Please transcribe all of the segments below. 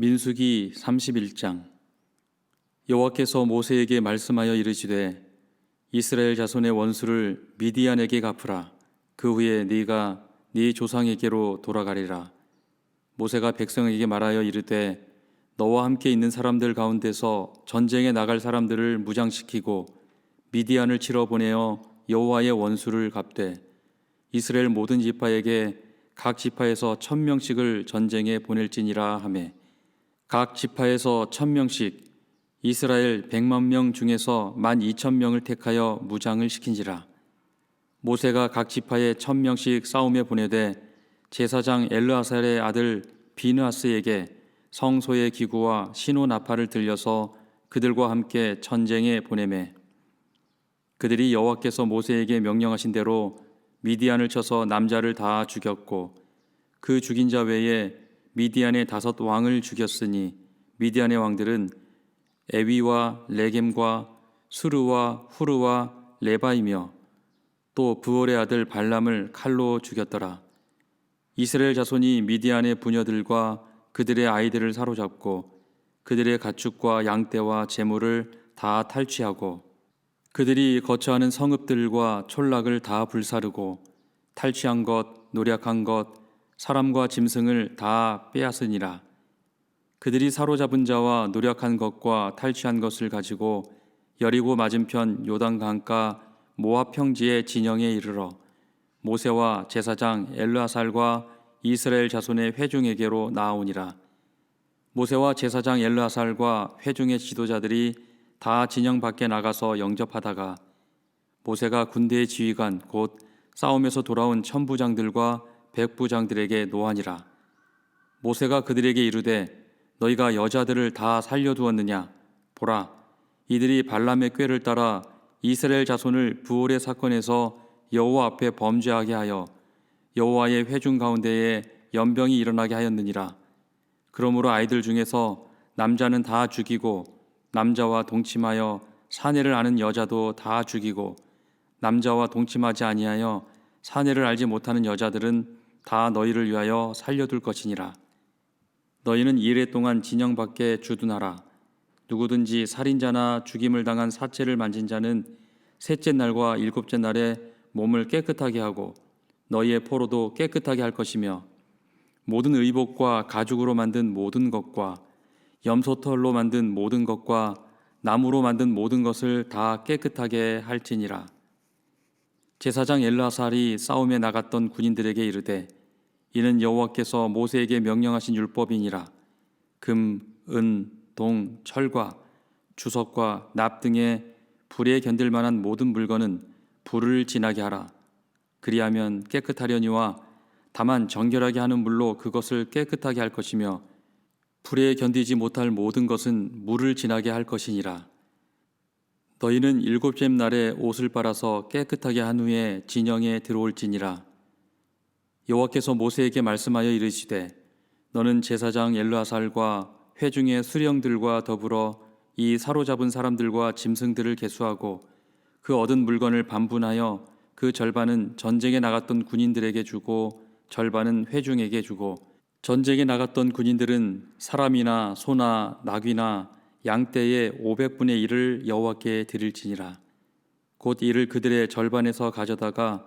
민수기 31장. 여호와께서 모세에게 말씀하여 이르시되 이스라엘 자손의 원수를 미디안에게 갚으라. 그 후에 네가 네 조상에게로 돌아가리라. 모세가 백성에게 말하여 이르되 너와 함께 있는 사람들 가운데서 전쟁에 나갈 사람들을 무장시키고 미디안을 치러 보내어 여호와의 원수를 갚되 이스라엘 모든 지파에게 각 지파에서 천 명씩을 전쟁에 보낼지니라 하매 각 지파에서 천 명씩 이스라엘 백만 명 중에서 만 이천 명을 택하여 무장을 시킨지라. 모세가 각 지파에 천 명씩 싸움에 보내되 제사장 엘르아살의 아들 비느하스에게 성소의 기구와 신호 나팔을 들려서 그들과 함께 전쟁에 보내매. 그들이 여호와께서 모세에게 명령하신 대로 미디안을 쳐서 남자를 다 죽였고 그 죽인 자 외에 미디안의 다섯 왕을 죽였으니 미디안의 왕들은 에위와 레겜과 수르와 후르와 레바이며 또 부올의 아들 발람을 칼로 죽였더라. 이스라엘 자손이 미디안의 부녀들과 그들의 아이들을 사로잡고 그들의 가축과 양떼와 재물을 다 탈취하고 그들이 거처하는 성읍들과 촌락을 다 불사르고 탈취한 것, 노력한 것, 사람과 짐승을 다 빼앗으니라. 그들이 사로잡은 자와 노력한 것과 탈취한 것을 가지고 여리고 맞은편 요단 강가 모압 평지의 진영에 이르러 모세와 제사장 엘르아살과 이스라엘 자손의 회중에게로 나아오니라. 모세와 제사장 엘르아살과 회중의 지도자들이 다 진영 밖에 나가서 영접하다가 모세가 군대의 지휘관 곧 싸움에서 돌아온 천부장들과 백부장들에게 노하니라. 모세가 그들에게 이르되 너희가 여자들을 다 살려두었느냐? 보라, 이들이 발람의 꾀를 따라 이스라엘 자손을 부올의 사건에서 여호와 앞에 범죄하게 하여 여호와의 회중 가운데에 연병이 일어나게 하였느니라. 그러므로 아이들 중에서 남자는 다 죽이고 남자와 동침하여 사내를 아는 여자도 다 죽이고 남자와 동침하지 아니하여 사내를 알지 못하는 여자들은 다 너희를 위하여 살려둘 것이니라. 너희는 이래 동안 진영 밖에 주둔하라. 누구든지 살인자나 죽임을 당한 사체를 만진 자는 셋째 날과 일곱째 날에 몸을 깨끗하게 하고 너희의 포로도 깨끗하게 할 것이며 모든 의복과 가죽으로 만든 모든 것과 염소털로 만든 모든 것과 나무로 만든 모든 것을 다 깨끗하게 할지니라. 제사장 엘라살이 싸움에 나갔던 군인들에게 이르되 이는 여호와께서 모세에게 명령하신 율법이니라. 금, 은, 동, 철과 주석과 납 등의 불에 견딜 만한 모든 물건은 불을 지나게 하라. 그리하면 깨끗하려니와 다만 정결하게 하는 물로 그것을 깨끗하게 할 것이며 불에 견디지 못할 모든 것은 물을 지나게 할 것이니라. 너희는 일곱째 날에 옷을 빨아서 깨끗하게 한 후에 진영에 들어올지니라. 여호와께서 모세에게 말씀하여 이르시되 너는 제사장 엘르아살과 회중의 수령들과 더불어 이 사로잡은 사람들과 짐승들을 계수하고 그 얻은 물건을 반분하여 그 절반은 전쟁에 나갔던 군인들에게 주고 절반은 회중에게 주고 전쟁에 나갔던 군인들은 사람이나 소나 나귀나 양떼의 500분의 1을 여호와께 드릴지니라. 곧 이를 그들의 절반에서 가져다가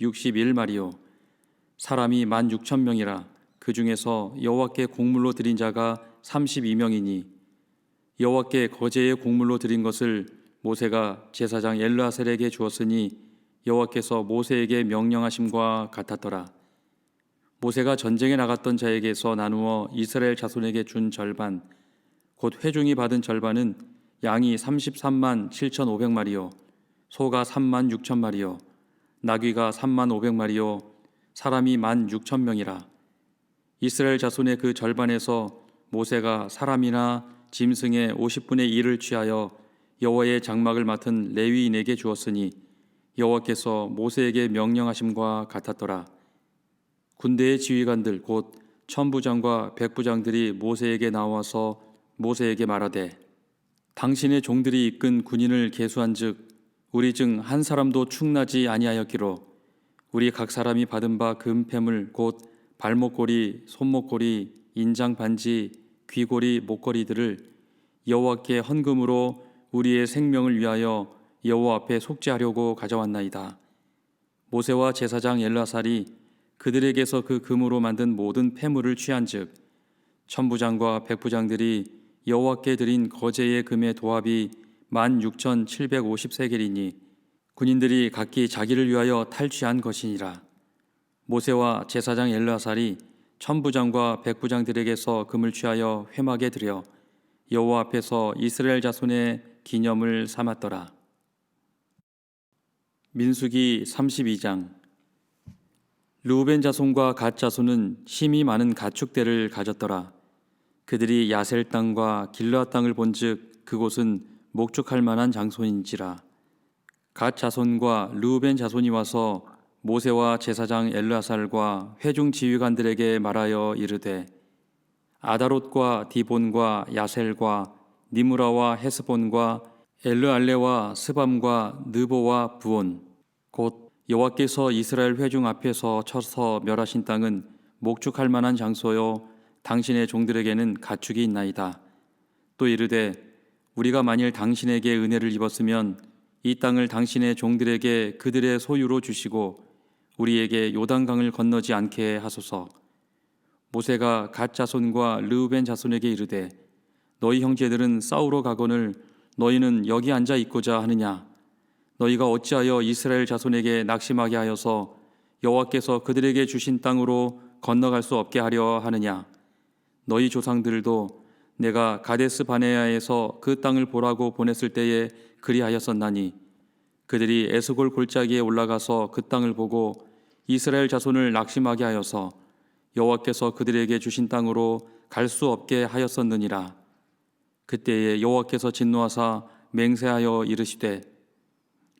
61마리요. 사람이 1만 6천 명이라 그 중에서 여호와께 곡물로 드린 자가 32명이니 여호와께 거제의 곡물로 드린 것을 모세가 제사장 엘르아셀에게 주었으니 여호와께서 모세에게 명령하심과 같았더라. 모세가 전쟁에 나갔던 자에게서 나누어 이스라엘 자손에게 준 절반 곧 회중이 받은 절반은 양이 33만 7,500마리요. 소가 3만 6천 마리요 나귀가 3만 500마리요 사람이 만 6천 명이라. 이스라엘 자손의 그 절반에서 모세가 사람이나 짐승의 50분의 1을 취하여 여호와의 장막을 맡은 레위인에게 주었으니 여호와께서 모세에게 명령하심과 같았더라. 군대의 지휘관들 곧 천부장과 백부장들이 모세에게 나와서 모세에게 말하되 당신의 종들이 이끈 군인을 계수한즉 우리 중 한 사람도 충나지 아니하였기로 우리 각 사람이 받은 바 금패물 곧 발목고리 손목고리 인장 반지 귀고리 목걸이들을 여호와께 헌금으로 우리의 생명을 위하여 여호와 앞에 속죄하려고 가져왔나이다. 모세와 제사장 엘라살이 그들에게서 그 금으로 만든 모든 폐물을 취한즉 천부장과 백부장들이 여호와께 드린 거제의 금의 도합이 만 육천 칠백 오십 세겔이니 군인들이 각기 자기를 위하여 탈취한 것이니라. 모세와 제사장 엘르아살이 천부장과 백부장들에게서 금을 취하여 회막에 들여 여호와 앞에서 이스라엘 자손의 기념을 삼았더라. 민수기 32장. 루벤 자손과 갓 자손은 힘이 많은 가축대를 가졌더라. 그들이 야셀 땅과 길라 땅을 본즉 그곳은 목축할 만한 장소인지라. 갓 자손과 루벤 자손이 와서 모세와 제사장 엘르아살과 회중 지휘관들에게 말하여 이르되 아다롯과 디본과 야셀과 니무라와 헤스본과 엘르알레와 스밤과 느보와 부온 곧 여호와께서 이스라엘 회중 앞에서 쳐서 멸하신 땅은 목축할 만한 장소요 당신의 종들에게는 가축이 있나이다. 또 이르되 우리가 만일 당신에게 은혜를 입었으면 이 땅을 당신의 종들에게 그들의 소유로 주시고 우리에게 요단강을 건너지 않게 하소서. 모세가 갓 자손과 르우벤 자손에게 이르되 너희 형제들은 싸우러 가거늘 너희는 여기 앉아 있고자 하느냐 너희가 어찌하여 이스라엘 자손에게 낙심하게 하여서 여호와께서 그들에게 주신 땅으로 건너갈 수 없게 하려 하느냐 너희 조상들도 내가 가데스 바네아에서 그 땅을 보라고 보냈을 때에 그리하였었나니 그들이 에스골 골짜기에 올라가서 그 땅을 보고 이스라엘 자손을 낙심하게 하여서 여호와께서 그들에게 주신 땅으로 갈 수 없게 하였었느니라. 그때에 여호와께서 진노하사 맹세하여 이르시되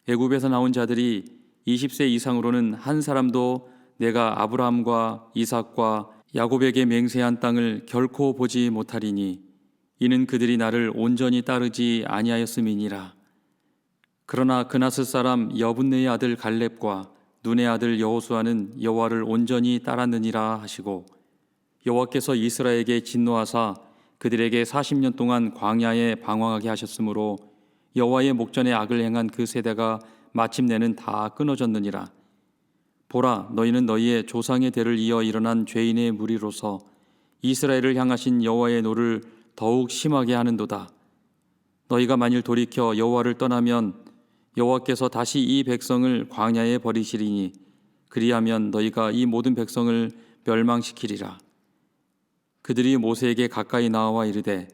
애굽에서 나온 자들이 20세 이상으로는 한 사람도 내가 아브라함과 이삭과 야곱에게 맹세한 땅을 결코 보지 못하리니 이는 그들이 나를 온전히 따르지 아니하였음이니라. 그러나 그나스 사람 여분네의 아들 갈렙과 눈의 아들 여호수아는 여호와를 온전히 따랐느니라 하시고 여호와께서 이스라엘에게 진노하사 그들에게 40년 동안 광야에 방황하게 하셨으므로 여호와의 목전에 악을 행한 그 세대가 마침내는 다 끊어졌느니라. 보라, 너희는 너희의 조상의 대를 이어 일어난 죄인의 무리로서 이스라엘을 향하신 여호와의 노를 더욱 심하게 하는도다. 너희가 만일 돌이켜 여호와를 떠나면 여호와께서 다시 이 백성을 광야에 버리시리니 그리하면 너희가 이 모든 백성을 멸망시키리라. 그들이 모세에게 가까이 나와 이르되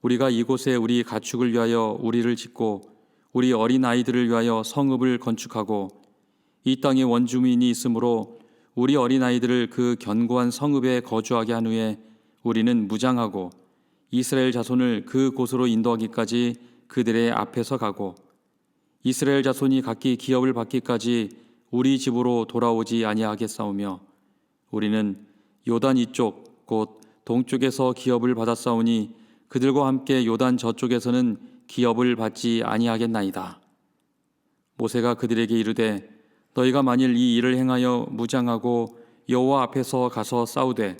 우리가 이곳에 우리 가축을 위하여 우리를 짓고 우리 어린 아이들을 위하여 성읍을 건축하고 이 땅에 원주민이 있으므로 우리 어린 아이들을 그 견고한 성읍에 거주하게 한 후에 우리는 무장하고 이스라엘 자손을 그 곳으로 인도하기까지 그들의 앞에서 가고 이스라엘 자손이 각기 기업을 받기까지 우리 집으로 돌아오지 아니하겠사오며 우리는 요단 이쪽 곧 동쪽에서 기업을 받았사오니 그들과 함께 요단 저쪽에서는 기업을 받지 아니하겠나이다. 모세가 그들에게 이르되 너희가 만일 이 일을 행하여 무장하고 여호와 앞에서 가서 싸우되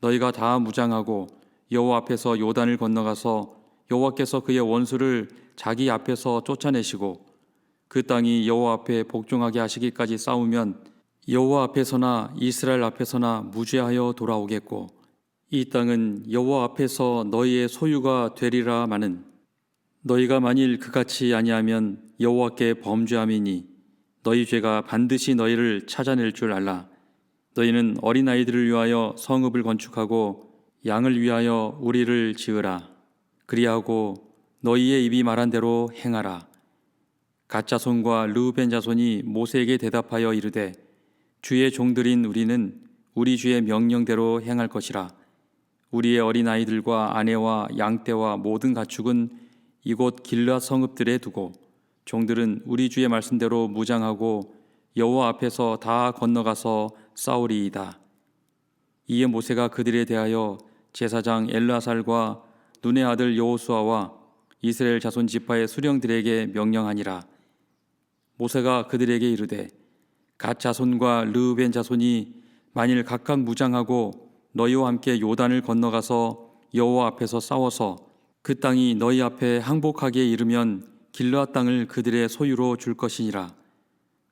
너희가 다 무장하고 여호와 앞에서 요단을 건너가서 여호와께서 그의 원수를 자기 앞에서 쫓아내시고 그 땅이 여호와 앞에 복종하게 하시기까지 싸우면 여호와 앞에서나 이스라엘 앞에서나 무죄하여 돌아오겠고 이 땅은 여호와 앞에서 너희의 소유가 되리라 마는 너희가 만일 그같이 아니하면 여호와께 범죄함이니 너희 죄가 반드시 너희를 찾아낼 줄 알라. 너희는 어린 아이들을 위하여 성읍을 건축하고 양을 위하여 우리를 지으라. 그리하고 너희의 입이 말한 대로 행하라. 갓 자손과 르우벤 자손이 모세에게 대답하여 이르되 주의 종들인 우리는 우리 주의 명령대로 행할 것이라. 우리의 어린 아이들과 아내와 양떼와 모든 가축은 이곳 길라 성읍들에 두고 종들은 우리 주의 말씀대로 무장하고 여호와 앞에서 다 건너가서 싸우리이다. 이에 모세가 그들에 대하여 제사장 엘라살과 눈의 아들 여호수아와 이스라엘 자손 지파의 수령들에게 명령하니라. 모세가 그들에게 이르되 갓 자손과 르우벤 자손이 만일 각각 무장하고 너희와 함께 요단을 건너가서 여호와 앞에서 싸워서 그 땅이 너희 앞에 항복하게 이르면 길르앗 땅을 그들의 소유로 줄 것이니라.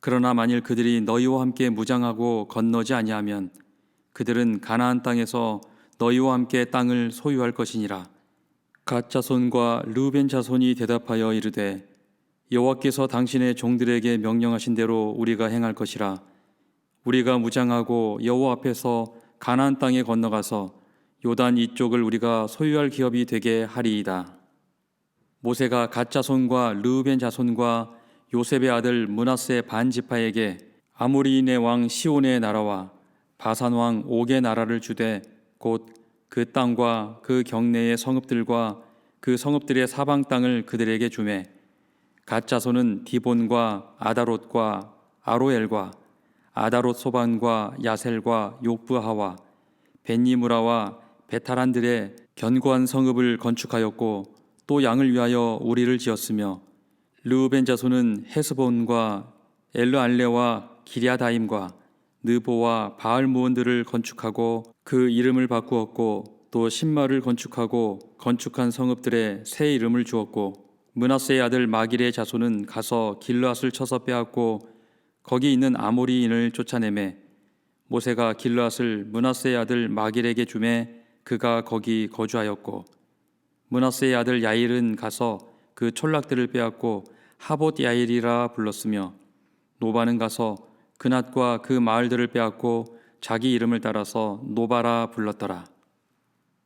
그러나 만일 그들이 너희와 함께 무장하고 건너지 아니하면 그들은 가나안 땅에서 너희와 함께 땅을 소유할 것이니라. 갓 자손과 르벤 자손이 대답하여 이르되 여호와께서 당신의 종들에게 명령하신 대로 우리가 행할 것이라. 우리가 무장하고 여호와 앞에서 가나안 땅에 건너가서 요단 이쪽을 우리가 소유할 기업이 되게 하리이다. 모세가 갓 자손과 르우벤 자손과 요셉의 아들 문하세 반 지파에게 아모리인의 왕 시온의 나라와 바산 왕 옥의 나라를 주되 곧 그 땅과 그 경내의 성읍들과 그 성읍들의 사방 땅을 그들에게 주매. 갓 자손은 디본과 아다롯과 아로엘과 아다롯 소반과 야셀과 욕부하와 벤니무라와 베타란들의 견고한 성읍을 건축하였고 또 양을 위하여 우리를 지었으며 르우벤 자손은 헤스본과 엘르알레와 기리아다임과 느보와 바알 무온들을 건축하고 그 이름을 바꾸었고 또 신마를 건축하고 건축한 성읍들의 새 이름을 주었고 문하세의 아들 마길의 자손은 가서 길르앗을 쳐서 빼앗고 거기 있는 아모리인을 쫓아내매 모세가 길르앗을 문하세의 아들 마길에게 주매 그가 거기 거주하였고 문하세의 아들 야일은 가서 그 촌락들을 빼앗고 하봇 야일이라 불렀으며 노바는 가서 그낫과 그 마을들을 빼앗고 자기 이름을 따라서 노바라 불렀더라.